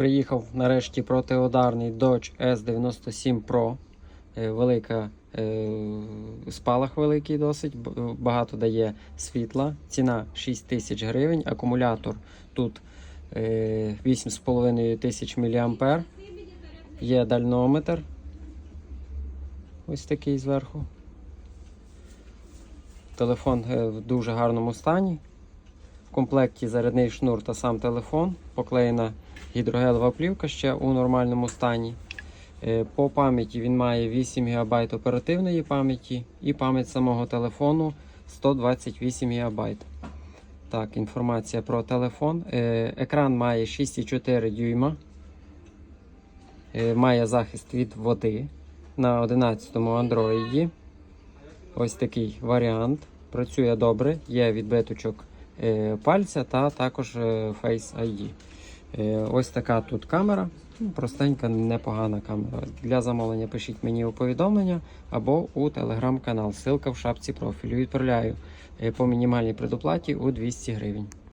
Приїхав нарешті протиударний Dodge S97 Pro. Е, Велика е, спалах великий досить, багато дає світла. Ціна 6 тисяч гривень. Акумулятор тут е, 8,5 тисяч мА. Є дальнометр. Ось такий зверху. Телефон е, в дуже гарному стані. В комплекті зарядний шнур та сам телефон. Поклеєна гідрогелева плівка ще у нормальному стані. Е, По пам'яті він має 8 ГБ оперативної пам'яті і пам'ять самого телефону 128 ГБ. Так, інформація про телефон. Е, Екран має 6,4 дюйма. Е, Має захист від води на 11-му Android. Ось такий варіант. Працює добре, є відбиточок пальця та також Face ID. Е, Ось така тут камера. Ну, Простенька, непогана камера. Для замовлення пишіть мені у повідомлення або у телеграм-канал. Ссылка в шапці профілю. Відправляю е, по мінімальній предоплаті у 200 гривень.